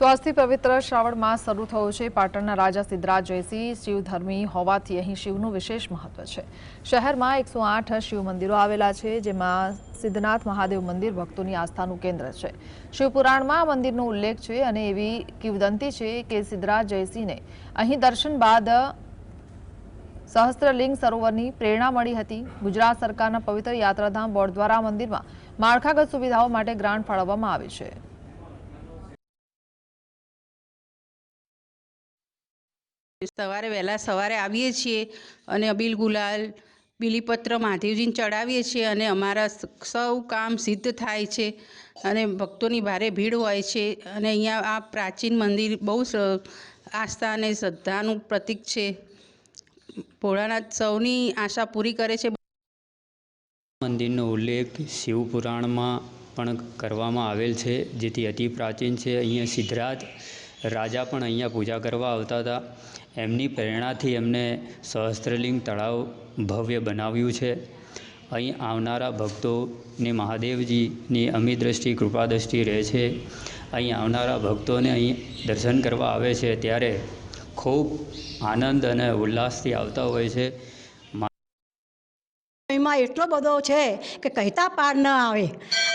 તો આજથી પવિત્ર શ્રાવણ માસ શરૂ થયો છે. પાટણના રાજા સિદ્ધરાજ જયસિંહ શિવધર્મી હોવાથી અહીં શિવનું વિશેષ મહત્વ છે. શહેરમાં એકસો આઠ શિવ મંદિરો આવેલા છે, જેમાં સિદ્ધનાથ મહાદેવ મંદિર ભક્તોની આસ્થાનું કેન્દ્ર છે. શિવપુરાણમાં આ મંદિરનો ઉલ્લેખ છે અને એવી કિંવદંતી છે કે સિદ્ધરાજ જયસિંહને અહીં દર્શન બાદ સહસ્ત્રલિંગ સરોવરની પ્રેરણા મળી હતી. ગુજરાત સરકારના પવિત્ર યાત્રાધામ બોર્ડ દ્વારા મંદિરમાં માળખાગત સુવિધાઓ માટે ગ્રાન્ટ ફાળવવામાં આવી છે. સવારે વહેલા સવારે આવીએ છીએ અને અબીલ ગુલાલ, બિલીપત્ર, મહાદેવજીને ચડાવીએ છીએ અને અમારા સૌ કામ સિદ્ધ થાય છે અને ભક્તોની ભારે ભીડ હોય છે અને અહીંયા આ પ્રાચીન મંદિર બહુ આસ્થા અને શ્રદ્ધાનું પ્રતીક છે. ભોળાનાથ સૌની આશા પૂરી કરે છે. મંદિરનો ઉલ્લેખ શિવપુરાણમાં પણ કરવામાં આવેલ છે, જેથી અતિ પ્રાચીન છે. અહીંયા સિદ્ધરાજ રાજા પણ અહીંયા પૂજા કરવા આવતા હતા. એમની પ્રેરણાથી એમને સહસ્ત્રલિંગ તળાવ ભવ્ય બનાવ્યું છે. અહીં આવનારા ભક્તોને મહાદેવજીની અમી દ્રષ્ટિ કૃપા દ્રષ્ટિ રહે છે. અહીં આવનારા ભક્તોને અહીં દર્શન કરવા આવે છે ત્યારે ખૂબ આનંદ અને ઉલ્લાસથી આવતા હોય છે. એમાં એટલો બધો છે કે કહેતા પાર ન આવે.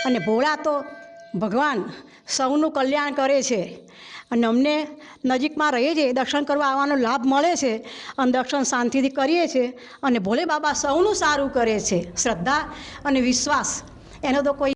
અને ભોળા તો ભગવાન સૌનું કલ્યાણ કરે છે. અને અમને નજીકમાં રહીએ છીએ, દર્શન કરવા આવવાનો લાભ મળે છે અને દર્શન શાંતિથી કરીએ છીએ અને ભોલે બાબા સૌનું સારું કરે છે. શ્રદ્ધા અને વિશ્વાસ, એનો તો કોઈ